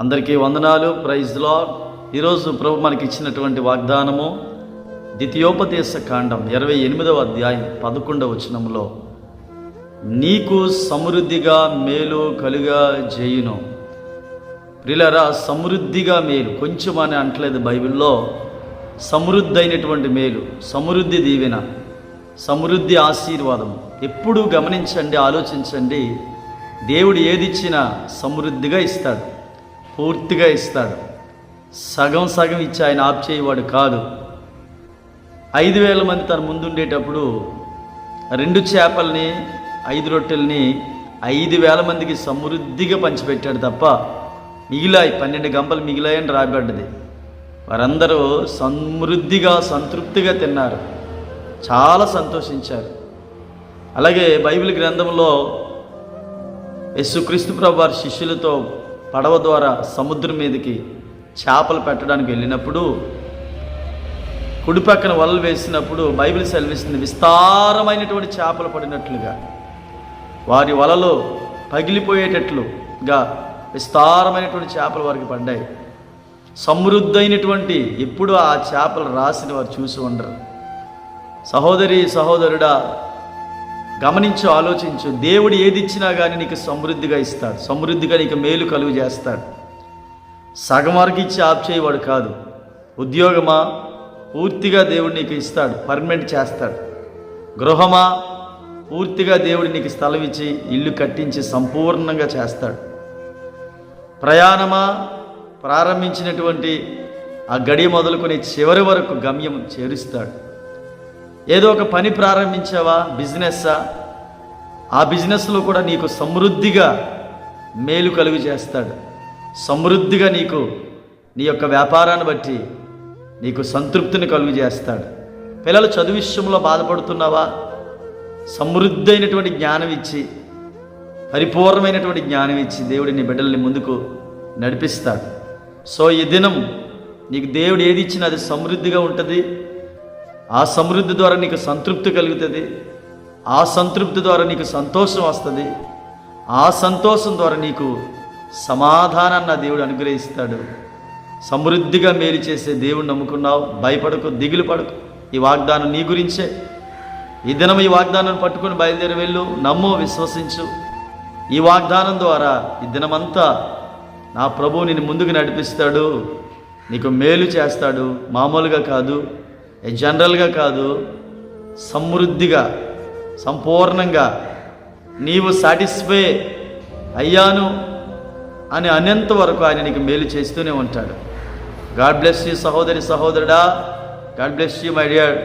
అందరికీ వందనాలు. Praise lord ఈరోజు ప్రభు మనకి ఇచ్చినటువంటి వాగ్దానము ద్వితీయోపదేశ కాండం ఇరవై ఎనిమిదవ అధ్యాయం పదకొండవ వచనంలో నీకు సమృద్ధిగా మేలు కలుగా చేయును. ప్రిలరా సమృద్ధిగా మేలు. కొంచెం అని అంటలేదు బైబిల్లో. సమృద్ధి అయినటువంటి మేలు సమృద్ధి దీవెన సమృద్ధి ఆశీర్వాదం. ఎప్పుడూ గమనించండి ఆలోచించండి. దేవుడు ఏది ఇచ్చినా సమృద్ధిగా ఇస్తాడు. పూర్తిగా ఇస్తాడు. సగం సగం ఇచ్చి ఆయన ఆప్ చేయవాడు కాదు. ఐదు వేల మంది తన ముందుండేటప్పుడు రెండు చేపల్ని ఐదు రొట్టెల్ని ఐదు వేల మందికి సమృద్ధిగా పంచిపెట్టాడు తప్ప మిగిలాయి పన్నెండు గంపలు మిగిలాయని రాబడ్డది వారందరూ సమృద్ధిగా సంతృప్తిగా తిన్నారు. చాలా సంతోషించారు. అలాగే బైబిల్ గ్రంథంలో యేసుక్రీస్తు ప్రభు వారి శిష్యులతో పడవ ద్వారా సముద్రం మీదకి చేపలు పెట్టడానికి వెళ్ళినప్పుడు కుడి పక్కన వలలు వేసినప్పుడు బైబిల్ సెలవిస్తుంది విస్తారమైనటువంటి చేపలు పడినట్లుగా. వారి వలలో పగిలిపోయేటట్లుగా విస్తారమైనటువంటి చేపలు వారికి పడ్డాయి. సమృద్ధైనటువంటి ఎప్పుడు ఆ చేపలు రాసిన వారు చూసి ఉండరు. సహోదరి సహోదరుడా గమనించు ఆలోచించు. దేవుడు ఏది ఇచ్చినా కానీ నీకు సమృద్ధిగా ఇస్తాడు. సమృద్ధిగా నీకు మేలు కలుగు చేస్తాడు. సగం వరకు ఇచ్చి ఆప్ చేయవాడు కాదు. ఉద్యోగమా? పూర్తిగా దేవుడు నీకు ఇస్తాడు. పర్మనెంట్ చేస్తాడు. గృహమా? పూర్తిగా దేవుడు నీకు స్థలం ఇచ్చి ఇల్లు కట్టించి సంపూర్ణంగా చేస్తాడు. ప్రయాణమా? ప్రారంభించినటువంటి ఆ గడి మొదలుకొని చివరి వరకు గమ్యం చేరుస్తాడు. ఏదో ఒక పని ప్రారంభించావా? బిజినెస్సా? ఆ బిజినెస్లో కూడా నీకు సమృద్ధిగా మేలు కలుగు చేస్తాడు. సమృద్ధిగా నీకు నీ యొక్క వ్యాపారాన్ని బట్టి నీకు సంతృప్తిని కలుగు చేస్తాడు. పిల్లలు చదువు విషయంలో బాధపడుతున్నావా? సమృద్ధి అయినటువంటి జ్ఞానం ఇచ్చి పరిపూర్ణమైనటువంటి జ్ఞానం ఇచ్చి దేవుడి నీ బిడ్డల్ని ముందుకు నడిపిస్తాడు. సో ఈ దినం నీకు దేవుడు ఏది ఇచ్చినా అది సమృద్ధిగా ఉంటుంది. ఆ సమృద్ధి ద్వారా నీకు సంతృప్తి కలుగుతుంది. ఆ సంతృప్తి ద్వారా నీకు సంతోషం వస్తుంది. ఆ సంతోషం ద్వారా నీకు సమాధానాన్ని దేవుడు అనుగ్రహిస్తాడు. సమృద్ధిగా మేలు చేసే దేవుడు నమ్ముకున్నావు. భయపడకు దిగులు పడకు. ఈ వాగ్దానం నీ గురించే. ఈ దినం ఈ వాగ్దానం పట్టుకొని బయలుదేరి వెళ్ళు. నమ్ము విశ్వసించు. ఈ వాగ్దానం ద్వారా ఈ దినమంతా నా ప్రభువు నిన్ను ముందుకు నడిపిస్తాడు. నీకు మేలు చేస్తాడు. మామూలుగా కాదు. జనరల్గా కాదు సమృద్ధిగా సంపూర్ణంగా నీవు సాటిస్ఫై అయ్యాను అని అనేంత వరకు ఆయన నీకు మేలు చేస్తూనే ఉంటాడు. గాడ్ బ్లెస్ యూ సహోదరి సహోదరుడా. God bless you my dear